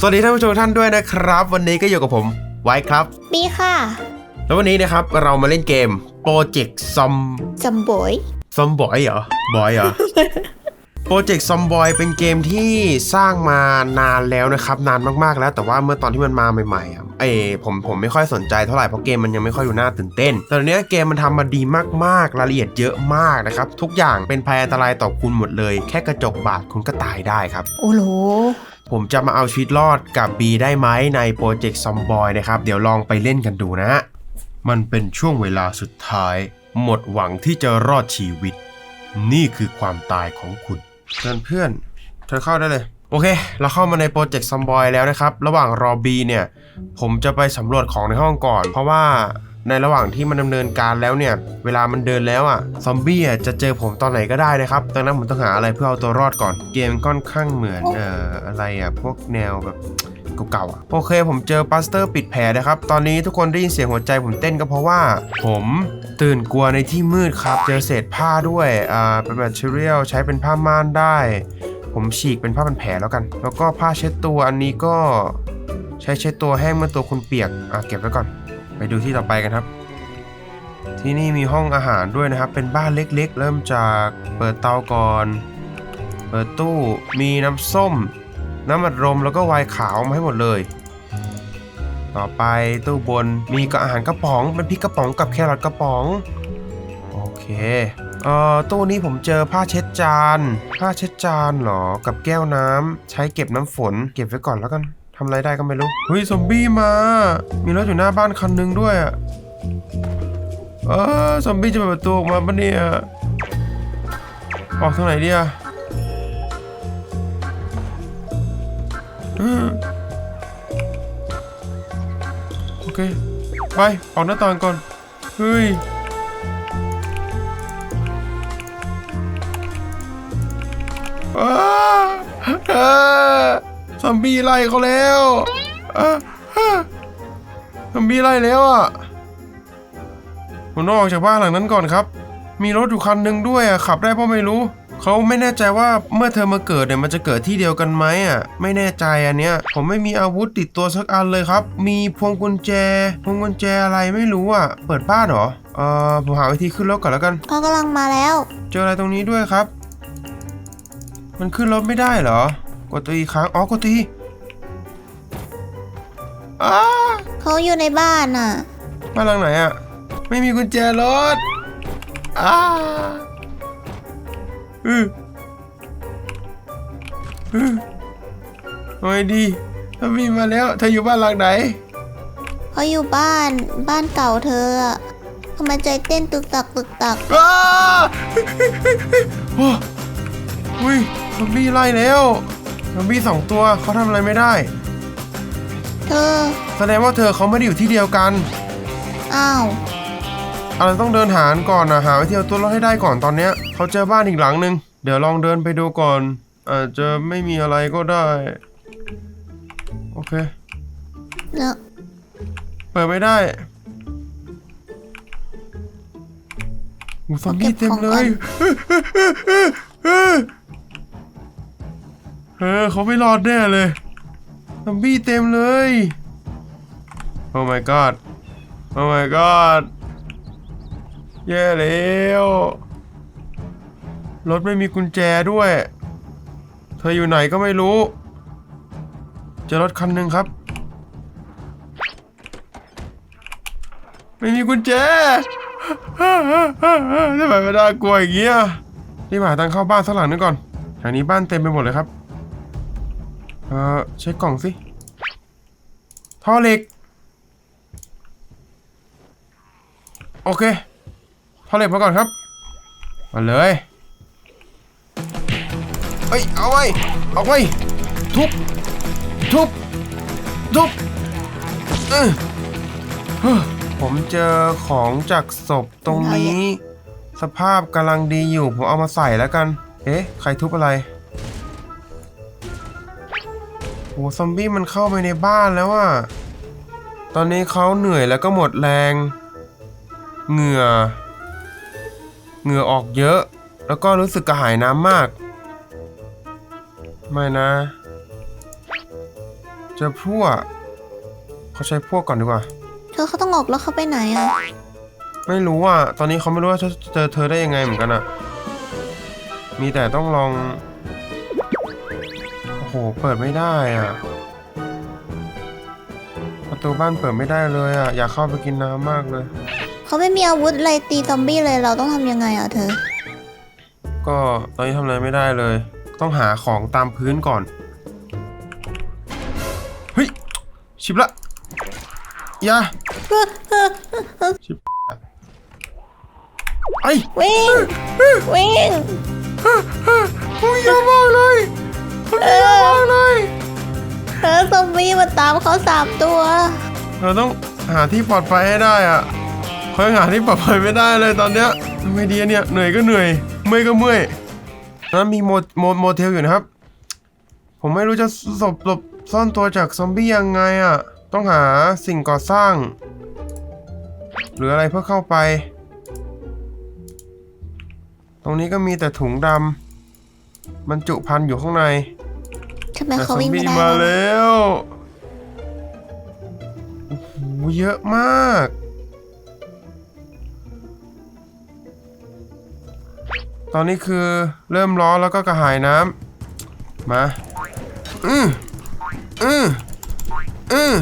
สวัสดีท่านผู้ชมทุกท่านด้วยนะครับ วันนี้ก็อยู่กับผมไว้ครับ มีค่ะแล้ววันนี้นะครับเรามาเล่นเกม Project Zom จัมโบย Zom Boy เหรอบอยเหรอ Project Zom Boy เป็นเกมที่สร้างมานานแล้วนะครับ นานมากๆแล้ว แต่ว่าเมื่อตอนที่มันมาใหม่ๆอะเอยผมผมไม่ค่อยสนใจเท่าไหร่ เพราะเกมมันยังไม่ค่อยดูน่าตื่นเต้น แต่ตอนนี้เกมมันทำมาดีมากๆรายละเอียดเยอะมากนะครับ ทุกอย่างเป็นภัยอันตรายต่อคุณหมดเลย แค่กระจกบาดคุณก็ตายได้ครับ โอ้โห ผมจะมาเอาชีวิตรอดกับบีได้ไหมในโปรเจกต์ซอมบอยนะครับ เดี๋ยวลองไปเล่นกันดูนะฮะ มันเป็นช่วงเวลาสุดท้าย หมดหวังที่จะรอดชีวิต นี่คือความตายของคุณ เพื่อนเพื่อนเธอเข้าได้เลย โอเค เราเข้ามาในโปรเจกต์ซอมบอยแล้วนะครับ ระหว่างรอบีเนี่ย ผมจะไปสำรวจของในห้องก่อน เพราะว่า ในระหว่างที่มันดำเนินการแล้วเนี่ย เวลามันเดินแล้วอะ ซอมบี้จะเจอผมตอนไหนก็ได้นะครับ ดังนั้นผมต้องหาอะไรเพื่อเอาตัวรอดก่อน เกมค่อนข้างเหมือนเอ่ออะไรอะ พวกแนวแบบเก่าๆอะโอเค ผมเจอปัสเตอร์ปิดแผลนะครับ ตอนนี้ทุกคนได้ยินเสียงหัวใจผมเต้นก็เพราะว่า ผมตื่นกลัวในที่มืดครับ เจอเศษผ้าด้วย อ่า เป็นแมทเทียลใช้เป็นผ้าม่านได้ ผมฉีกเป็นผ้าพันแผลแล้วกัน แล้วก็ผ้าเช็ดตัวอันนี้ก็ใช้เช็ดตัวแห้งเมื่อตัวคุณเปียก อะเก็บไว้ก่อน ไปดูที่ต่อไปกันครับ ที่นี่มีห้องอาหารด้วยนะครับ เป็นบ้านเล็กๆ เริ่มจากเปิดเตาก่อน เปิดตู้มีน้ำส้ม น้ำอัดลมแล้วก็ไวน์ขาวมาให้หมดเลย ต่อไปตู้บนมีกับอาหารกระป๋องเป็นพริกกระป๋องกับแครอทกระป๋องโอเคเอ่อตู้นี้ผมเจอผ้าเช็ดจาน ผ้าเช็ดจานเหรอ กับแก้วน้ำใช้เก็บน้ำฝน เก็บไว้ก่อนแล้วกัน ทำอะไรได้ก็ไม่รู้เฮ้ยซอมบี้มา มีรถอยู่หน้าบ้านคันหนึ่งด้วยอะเออซอมบี้จะเปิดประตูออกมาปะเนี่ยออกทางไหนดีอะโอเค ไป ออกหน้าต่างก่อน เฮ้ยอ้าอ้า ซอมบี้ไล่เขาแล้วอ้าอ้าซอมบี้ไล่แล้วอะผมต้องออกจากบ้านหลังนั้นก่อนครับ มีรถอยู่คันหนึ่งด้วยอะขับได้เพราะไม่รู้ เขาไม่แน่ใจว่าเมื่อเธอมาเกิดเนี่ยมันจะเกิดที่เดียวกันไหมอะ ไม่แน่ใจอันเนี้ย ผมไม่มีอาวุธติดตัวสักอันเลยครับ มีพวงกุญแจ พวงกุญแจอะไรไม่รู้อะ เปิดบ้านเหรอ เอ่อผมหาวิธีขึ้นรถก่อนแล้วกันเขากำลังมาแล้ว เจออะไรตรงนี้ด้วยครับ มันขึ้นรถไม่ได้เหรอ กดตัวอีกครั้งอ๋อกดตัวอีอ้าเขาอยู่ในบ้านอะ บ้านหลังไหนอะไม่มีกุญแจรถอ้าอืออือโอ้ยดีถ้ามีมาแล้วเธออยู่บ้านหลังไหนเขาอยู่บ้านบ้านเก่าเธออะทำไมใจเต้นตึกตักตึกตักอ้า โอ้อุ้ยซอมบี้ไล่แล้ว ซอมบี้สองตัวเขาทำอะไรไม่ได้ เธอ แสดงว่าเธอเขาไม่ได้อยู่ที่เดียวกันอ้าว อะไรต้องเดินหาก่อนนะหาวิธีเอาตัวรอดให้ได้ก่อนตอนเนี้ยเขาเจอบ้านอีกหลังหนึ่งเดี๋ยวลองเดินไปดูก่อนอาจจะไม่มีอะไรก็ได้ โอเค แล้วเปิดไม่ได้หูซอมบี้เต็มเลย เเออเขาไม่รอดแน่เลยซอมบี้เต็มเลย โอ้ my god โอ้ my god แย่แล้วรถไม่มีกุญแจด้วย เธออยู่ไหนก็ไม่รู้จอรถคันหนึ่งครับ ไม่มีกุญแจทำไมไม่ได้กลัวอย่างเงี้ยรีบหาทางเข้าบ้านสักหลังนึงก่อนแถวนี้บ้านเต็มไปหมดเลยครับ เออเช็คกล่องสิท่อเหล็ก โอเคท่อเหล็กมาก่อนครับ มาเลยเอ้ย เอาไว้เอาไว้ทุบ ทุบ ทุบเออเฮ้อผมเจอของจากศพตรงนี้ สภาพกำลังดีอยู่ ผมเอามาใส่แล้วกัน เอ๊ะ ใครทุบอะไร โหซอมบี้มันเข้าไปในบ้านแล้วอะตอนนี้เขาเหนื่อยแล้วก็หมดแรง เหงื่อ เหงื่อออกเยอะ แล้วก็รู้สึกกระหายน้ำมาก ไม่นะเจอพวกเขาใช้พวกก่อนดีกว่า เธอเขาต้องออกแล้วเขาไปไหนอะไม่รู้อะ ตอนนี้เขาไม่รู้ว่าจะเจอเธอได้ยังไงเหมือนกันอะมีแต่ต้องลองโอ้โห เปิดไม่ได้อะ ประตูบ้านเปิดไม่ได้เลยอะ อยากเข้าไปกินน้ำมากเลย เขาไม่มีอาวุธอะไรตีซอมบี้เลยเราต้องทำยังไงอะเธอ ก็ตอนนี้ทำอะไรไม่ได้เลย ต้องหาของตามพื้นก่อน เฮ้ย ชิบละอยาชิบไอ้วิ่ง วิ่งโอ้ยเยอะมากเลย เยอะมากเลยเธอซอมบี้มาตามเขาสามตัว เราต้องหาที่ปลอดภัยให้ได้อะเขายังหาที่ปลอดภัยไม่ได้เลยตอนเนี้ยทำไงดีอะเนี่ย เหนื่อยก็เหนื่อย เมื่อยก็เมื่อยนะมีโมโมโมเทลอยู่นะครับ ผมไม่รู้จะสบหลบซ่อนตัวจากซอมบี้ยังไงอะต้องหาสิ่งก่อสร้าง หรืออะไรเพื่อเข้าไป ตรงนี้ก็มีแต่ถุงดำบรรจุภัณฑ์อยู่ข้างใน ทำไมแต่เขาซอมวิ่งไม่บี้ได้มาล่ะแล้วโอ้โหเยอะมาก ตอนนี้คือเริ่มร้อนแล้วก็กระหายน้ำมาอืออืออือ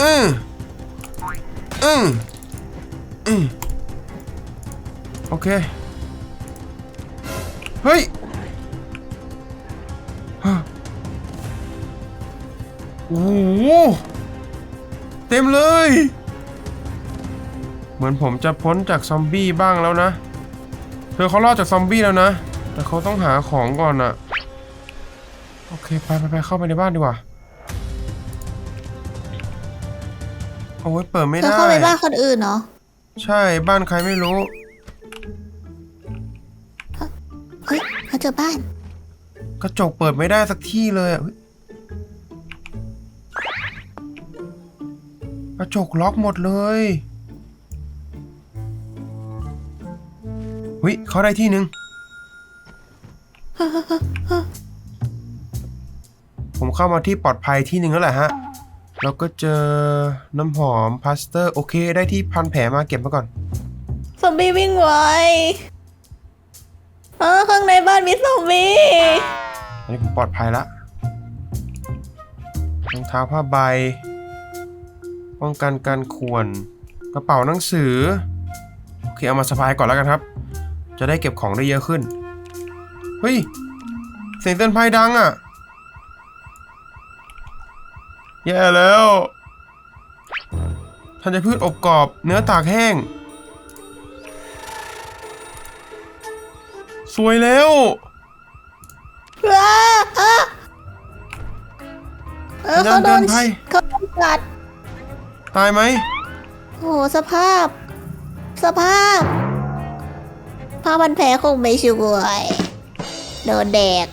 อืออืออือโอเค เฮ้ย โอ้โหเต็มเลย เหมือนผมจะพ้นจากซอมบี้บ้างแล้วนะ เธอเขารอดจากซอมบี้แล้วนะ แต่เขาต้องหาของก่อนอะโอเคไปไปไปเข้าไปในบ้านดีกว่าโอ้ยเปิดไม่เธอได้ เข้าไปบ้านคนอื่นเหรอใช่บ้านใครไม่รู้ เฮ้ยเขาเจอบ้าน กระจกเปิดไม่ได้สักที่เลยอะเฮ้ย กระจกล็อกหมดเลยวิเขาได้ที่หนึ่งผมเข้ามาที่ปลอดภัยที่หนึ่งแล้วแหละฮะ แล้วก็เจอน้ำหอมพลาสเตอร์ โอเคได้ที่พันแผลมาเก็บมาก่อน ซอมบี้วิ่งไวเออข้างในบ้านมีซอมบี้อันนี้ผมปลอดภัยละรองเท้าผ้าใบ ป้องกันการข่วน กระเป๋าหนังสือ โอเค เอามาสะพายก่อนแล้วกันครับ จะได้เก็บของได้เยอะขึ้น เฮ้ย เสียงเตือนภัยดังอะ แย่แล้วทันจะพืชอบกรอบ เนื้อตากแห้ง สวยแล้วว้าอะเออเขาโดนเดินไปเขาโดนกัด ตายไหมโอ้โหสภาพ สภาพผ้าพันแผลคงไม่ช่วยโดนแดก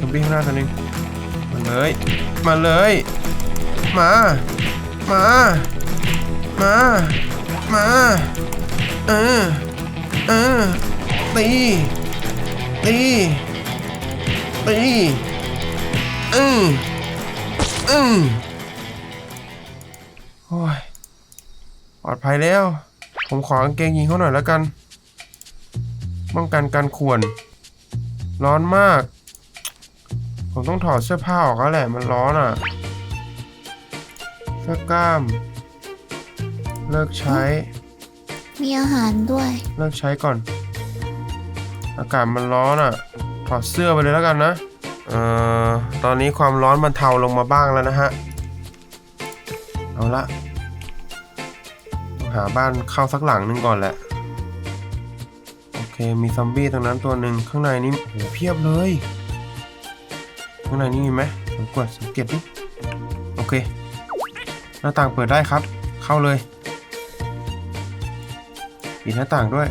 ซอมบี้ข้างหน้าตัวหนึงมาเลย มาเลย มา มา มา มา เออ เออ ตี ตี ตีอืออือ โอ้ยปลอดภัยแล้ว ผมขอกางเกงยีนเขาหน่อยแล้วกัน ป้องกันการข่วน ร้อนมาก ผมต้องถอดเสื้อผ้าออกแล้วแหละมันร้อนอะ เสื้อกล้าม เลิกใช้ มีอาหารด้วย เลิกใช้ก่อน อากาศมันร้อนอะ ถอดเสื้อไปเลยแล้วกันนะ เอ่อ ตอนนี้ความร้อนมันเทาลงมาบ้างแล้วนะฮะ เอาละต้องหาบ้านเข้าสักหลังหนึงก่อนแหละ โอเคมีซอมบี้ตรงนั้นตัวหนึ่งข้างในนี้โอ้โหเพียบเลย ข้างในนี้มีไหมกดสังเกตดิโอเค หน้าต่างเปิดได้ครับ เข้าเลยปิดหน้าต่างด้วย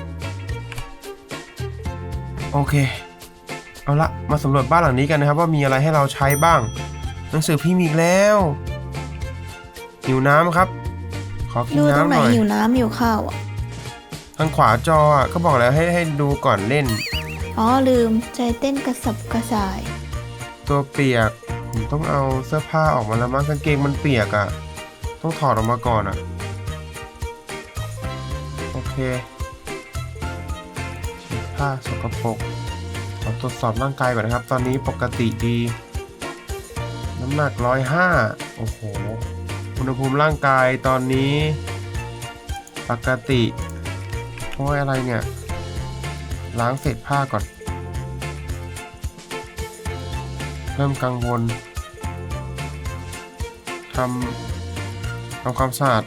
โอเค เอาละมาสำรวจบ้านหลังนี้กันนะครับ ว่ามีอะไรให้เราใช้บ้าง หนังสือพิมพ์อีกแล้ว หิวน้ำครับ ขอกินดูตรงน้ำไหนหน่อย หิวน้ำหิวข้าวอะทางขวาจออะก็บอกแล้วให้ให้ดูก่อนเล่น อ๋อลืมใจเต้นกระสับกระส่าย ตัวเปียกผมต้องเอาเสื้อผ้าออกมาแล้วมั้งกางเกงมันเปียกอะ่ะ ต้องถอดออกมาก่อนอะ่ะ โอเคเช็ดผ้าสกปรกขอตรวจสอบร่างกายก่อนนะครับ ตอนนี้ปกติดี น้ำหนักร้อยห้าโอ้โห อุณหภูมิร่างกายตอนนี้ ปกติโอ้ยอะไรเนี่ย ล้างเศษผ้าก่อน เริ่มกังวลทำทำความสะอาด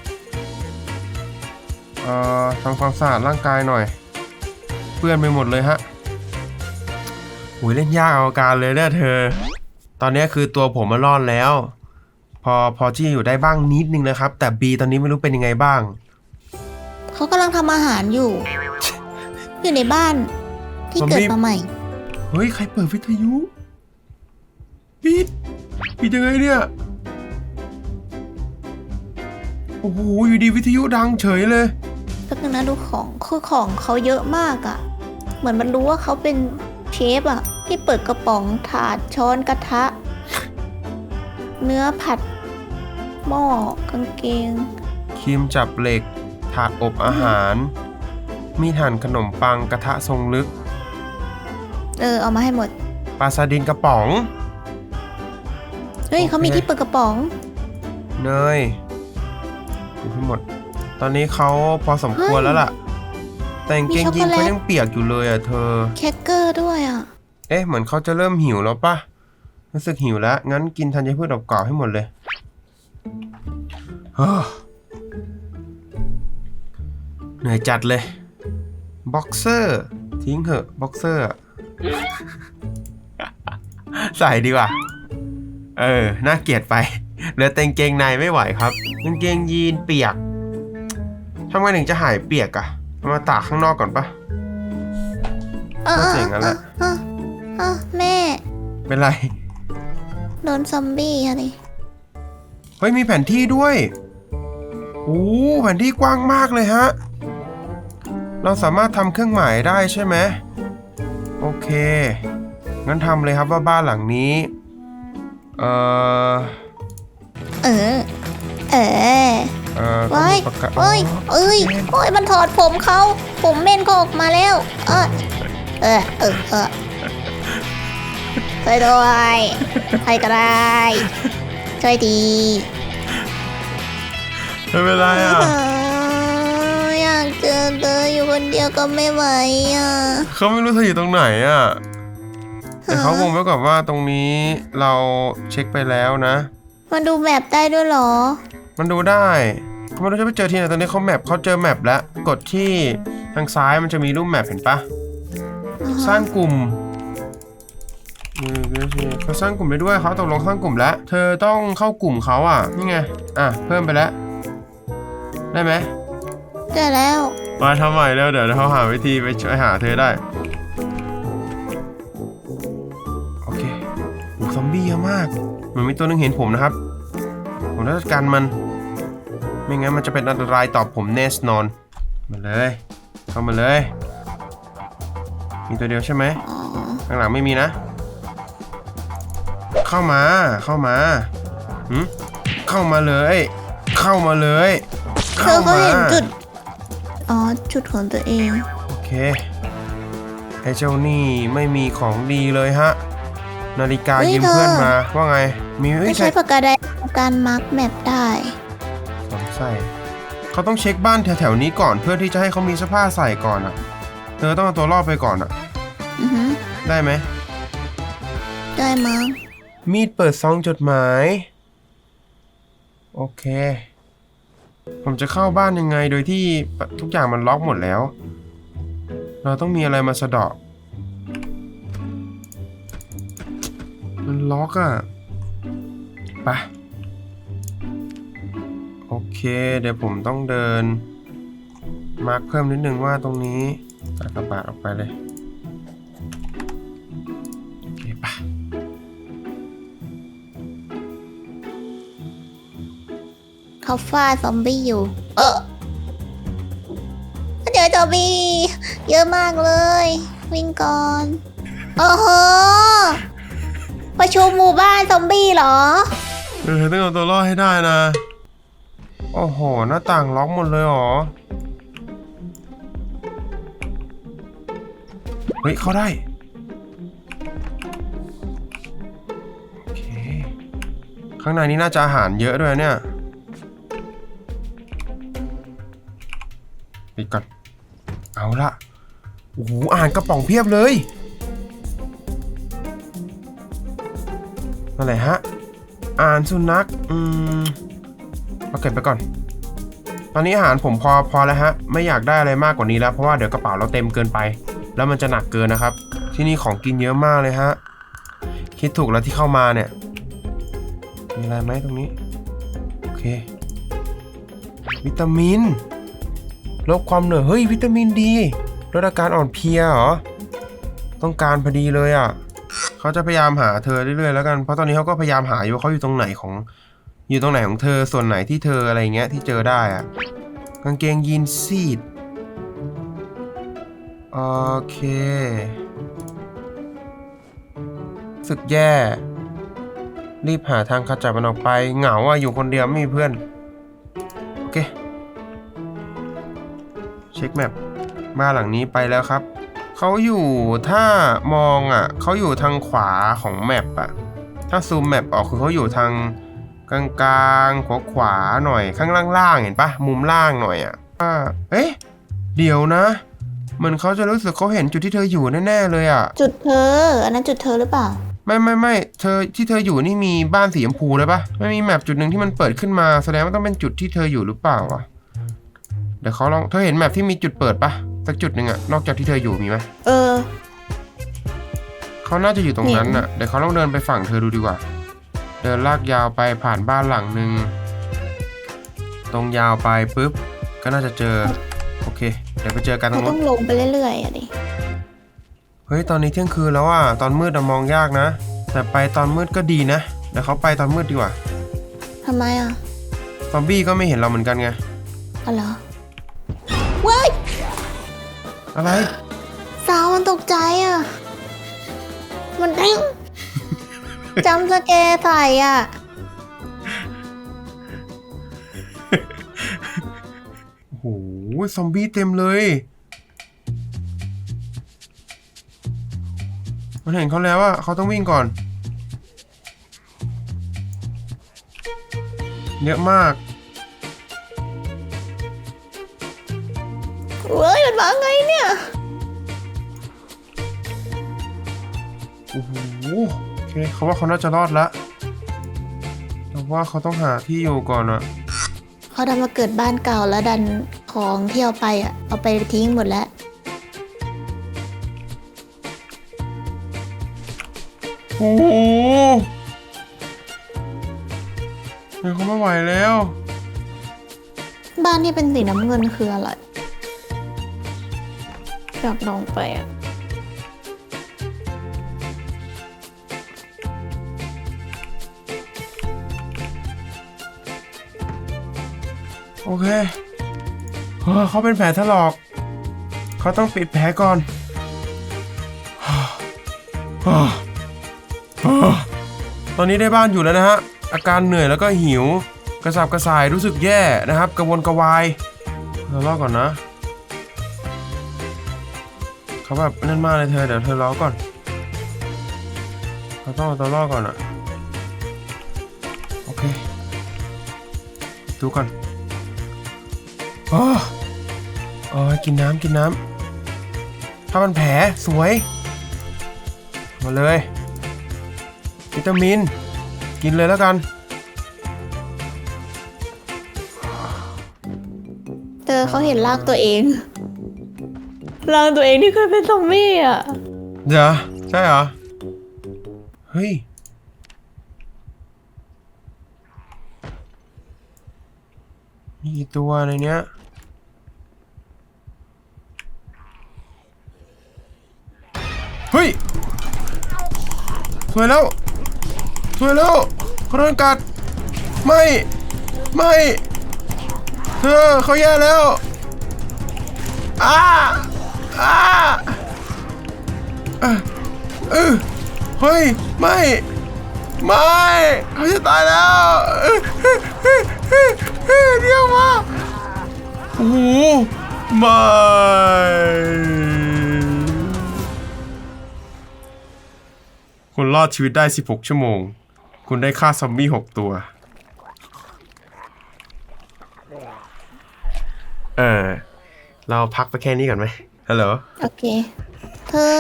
เอ่อทำความสะอาดร่างกายหน่อยเปื้อนไปหมดเลยฮะโอ้ยเล่นยากเอาการเลยเนี่ยเธอ ตอนนี้คือตัวผมมารอดแล้ว อพอที่อยู่ได้บ้างนิดนึงนะครับ แต่บีตอนนี้ไม่รู้เป็นยังไงบ้าง เขากำลังทำอาหารอยู่ อยู่ในบ้านที่เกิดมาใหม่ เฮ้ย ใครเปิดวิทยุปิดปิดยังไงเนี่ย โอ้โห อยู่ดีวิทยุดังเฉยเลยแป๊บนึงนะดูของคือของเขาเยอะมากอะ่ะ เหมือนมันรู้ว่าเขาเป็นเชฟอะ่ะ ที่เปิดกระป๋องถาดช้อนกระทะ เนื้อผัด หม้อกางเกง ครีมจับเหล็ก ถาดอบอาหาร มีดหั่นขนมปังกระทะทรงลึก เออ เอามาให้หมด ปลาซาดินกระป๋อง เฮ้ยโอเค เขามีที่เปิดกระป๋อง เนยอยู่ทั้งหมด ตอนนี้เขาพอสมควรแล้วล่ะ แต่กางเกงยีนเขายังเปียกอยู่เลยอะเธอ แคคเกอร์ด้วยอะ เอ๊ะเหมือนเขาจะเริ่มหิวแล้วปะรู้สึกหิวแล้ว งั้นกินธัญพืชกรอบๆให้หมดเลย เฮ้อเหนื่อยจัดเลย บ็อกเซอร์ ทิ้งเหอะ บ็อกเซอร์อะใส่ดีกว่า เออ น่าเกลียดไปเหลือแต่กางเกงในไม่ไหวครับกางเกงยีนเปียกทำไงถึงจะหายเปียกอะเอามาตากข้างนอกก่อนปะเออก็เจ๋งอะแหละเออเออแม่ เป็นไร โดนซอมบี้อะไร เฮ้ย มีแผนที่ด้วย โอ้แผนที่กว้างมากเลยฮะ เราสามารถทำเครื่องหมายได้ใช่ไหมโอเค งั้นทำเลยครับว่าบ้านหลังนี้ เอ่อเออ เออเอ่อว้ายต้องมีประกาศเอ้ยเอ้ยโอ้ยมันถอดผมเขาผมเม่นก็ออกมาแล้ว เออเออเออเออช่วยด้วยใครก็ได้ช่วยดี ไม่เป็นไรอะเอออยากเจอเธออยู่คนเดียวก็ไม่ไหวอะเขาไม่รู้เธออยู่ตรงไหนอะแต่เขาวงไว้ก่อนว่าตรงนี้เราเช็คไปแล้วนะ มันดูแมปได้ด้วยเหรอ มันดูได้เขาไม่รู้จะไปเจอที่ไหนตอนนี้เขาแมปเขาเจอแมปแล้ว กดที่ทางซ้ายมันจะมีรูปแมปเห็นปะอ่าฮะสร้างกลุ่มเออเขาสร้างกลุ่มได้ด้วยเขาตกลงสร้างกลุ่มแล้ว เธอต้องเข้ากลุ่มเขาอะ นี่ไง อะ เพิ่มไปแล้ว ได้ไหมเจอแล้ว มาทำใหม่แล้วเดี๋ยวเขาหาวิธีไปช่วยหาเธอได้ โอเคโอ้ซอมบี้เยอะมาก มันมีตัวหนึงเห็นผมนะครับ ผมต้องจัดการมัน ไม่งั้นมันจะเป็นอันตรายต่อผมแน่นอน มาเลย เข้ามาเลย มีตัวเดียวใช่ไหมอ๋อข้างหลังไม่มีนะ เข้ามา เข้ามาหืมเข้ามาเลย เข้ามาเลย เธอเขาเห็นจุด อ๋อ จุดของตัวเอง โอเค ไอ้เจ้านี่ไม่มีของดีเลยฮะ นาฬิกาเฮ้ยยืมเธอเพื่อนมาว่าไง มีไม่ไม่ใช่ใช้ปากกาแดงในการมาร์กแมปได้ สงสัยเขาต้องเช็คบ้านแถวๆนี้ก่อนเพื่อที่จะให้เขามีเสื้อผ้าใส่ก่อนอะ เธอต้องเอาตัวรอดไปก่อนอะ อือหือได้ไหม ได้มั้งมีดเปิดซองจดหมาย โอเค ผมจะเข้าบ้านยังไงโดยที่ทุกอย่างมันล็อกหมดแล้ว เราต้องมีอะไรมาสะเดาะ มันล็อกอะไปะโอเค เดี๋ยวผมต้องเดิน มาร์คเพิ่มนิดนึงว่าตรงนี้ตากระบาดออกไปเลย เขาฟาดซอมบี้อยู่ เออเจอซอมบี้เยอะมากเลย วิ่งก่อนโอ้โหประชุมหมู่บ้านซอมบี้เหรอ เออต้องเอาตัวรอดให้ได้นะ โอ้โห หน้าต่างล็อกหมดเลยเหรอ เฮ้ย เข้าได้ โอเค ข้างในนี้น่าจะอาหารเยอะด้วยเนี่ย ปิดก่อน เอาละโอ้โหอาหารกระป๋องเพียบเลยอะไรฮะ อ่านสุนัข อืมเอาเก็บไปก่อน ตอนนี้อาหารผมพอพอแล้วฮะ ไม่อยากได้อะไรมากกว่านี้แล้ว เพราะว่าเดี๋ยวกระเป๋าเราเต็มเกินไป แล้วมันจะหนักเกินนะครับ ที่นี่ของกินเยอะมากเลยฮะ คิดถูกแล้วที่เข้ามาเนี่ย มีอะไรไหมตรงนี้ โอเค วิตามิน ลดความเหนื่อยเฮ้ยวิตามินดีลดอาการอ่อนเพลียเหรอต้องการพอดีเลยอะเขาจะพยายามหาเธอเรื่อยๆแล้วกันเพราะตอนนี้เขาก็พยายามหาอยู่ว่าเขาอยู่ตรงไหนของ อยู่ตรงไหนของเธอส่วนไหนที่เธออะไรเงี้ยที่เจอได้อะกางเกงยีนซีดโอเคสึกแย่ รีบหาทางขจัดมันออกไป เหงาอะอยู่คนเดียวไม่มีเพื่อน โอเค เช็คแมปบ้านหลังนี้ไปแล้วครับ เขาอยู่ถ้ามองอะเขาอยู่ทางขวาของแมปอะ ถ้าซูมแมปออกคือเขาอยู่ทางกลางๆขวาขวาๆหน่อยข้างล่างๆเห็นปะมุมล่างหน่อยอะอ่าเอ๊ะเดี๋ยวนะเหมือนเขาจะรู้สึกเขาเห็นจุดที่เธออยู่แน่ๆเลยอะ จุดเธอ อันนั้นจุดเธอหรือเปล่า ไม่ไม่ไม่เธอที่เธออยู่นี่มีบ้านสีชมพูเลยปะไม่มีแมปจุดหนึ่งที่มันเปิดขึ้นมาแสดงว่าต้องเป็นจุดที่เธออยู่หรือเปล่าวะ เดี๋ยวเขาลองเธอเห็นแมปที่มีจุดเปิดปะสักจุดหนึ่งอะนอกจากที่เธออยู่มีไหมเออ เขาน่าจะอยู่ตรงนั้นน่ะเดี๋ยวเขาลองเดินไปฝั่งเธอดูดีกว่า เดินลากยาวไปผ่านบ้านหลังหนึ่งตรงยาวไปปุ๊บก็น่าจะเจอโอเค เดี๋ยวไปเจอกันตรเรางต้นู้อนงลงไปเรื่อยๆอะดิเฮ้ยตอนนี้เที่ยงคืนแล้วอะตอนมืดอะมองยากนะ แต่ไปตอนมืดก็ดีนะเดี๋ยวเขาไปตอนมืดดีกว่าทำไมอะซอมบี้ก็ไม่เห็นเราเหมือนกันไงอ๋อเหรอเว้ย อะไร สาวมันตกใจอะ มันเด้งจำสแกร์ใส่อะ โอ้โห ซอมบี้เต็มเลยมันเห็นเขาแล้วอะเขาต้องวิ่งก่อน เยอะมาก เว้ย เคเขาว่าเขาน่าจะรอดละแต่ว่าเขาต้องหาที่อยู่ก่อนอะเขาทำมาเกิดบ้านเก่าแล้วดันของที่เอาไปอะเอาไปทิ้งหมดแล้ว โอ้โหเฮ้ยเขาไม่ไหวแล้ว บ้านที่เป็นสีน้ำเงินคืออะไรอยากลองไปอะ โอเคเฮ้เขาเป็นแผลถลอก เขาต้องปิดแผลก่อน ตอนนี้ได้บ้านอยู่แล้วนะฮะ อาการเหนื่อยแล้วก็หิว กระสับกระส่ายรู้สึกแย่นะครับ กระวนกระวาย เรารอก่อนนะ เขาแบบนั่นมากเลยเธอ เดี๋ยวเธอรอก่อนเขาต้องเอาตัวรอก่อนอะโอเค ดูก่อน โอ้โอ้ยกินน้ำกินน้ำถ้ามันแผลสวย มาเลย วิตามิน กินเลยแล้วกันเจอเขาเห็นร่างตัวเองร่างตัวเองที่เคยเป็นซอมบี้อะ เดี๋ยวใช่เหรอ เฮ้ย มีกี่ตัวในเนี้ยเฮ้ยสวยแล้วสวยแล้วเขาโดนกัด ไม่ ไม่ เธอเขาแย่แล้วอ้าอ้าเออเออเฮ้ย ไม่ ไม่เขาจะตายแล้ว เดี๋ยวมาโอ้โหไม่คุณรอดชีวิตได้ 16 ชั่วโมง คุณได้ฆ่าซอมบี้ 6 ตัว เออ เราพักไปแค่นี้ก่อนไหมฮัลโหล โอเค เธอ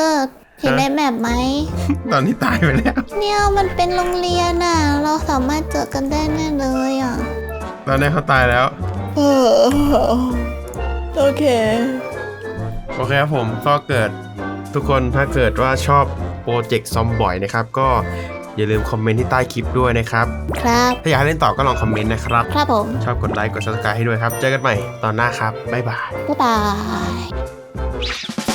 เห็นในแมปไหม ตอนนี้ตายไปแล้ว เนี่ยมันเป็นโรงเรียนน่ะ เราสามารถเจอกันได้แน่เลยอะ ตอนนี้เขาตายแล้ว เออโอเค โอเคครับผมก็เกิดทุกคนถ้าเกิดว่าชอบโปรเจกต์ซอมบอยนะครับ ก็อย่าลืมคอมเมนต์ที่ใต้คลิปด้วยนะครับ ครับ ถ้าอยากให้เล่นต่อก็ลองคอมเมนต์นะครับ ครับผม ชอบกดไลค์กด subscribe ให้ด้วยครับ เจอกันใหม่ตอนหน้าครับ บ๊ายบาย บ๊ายบาย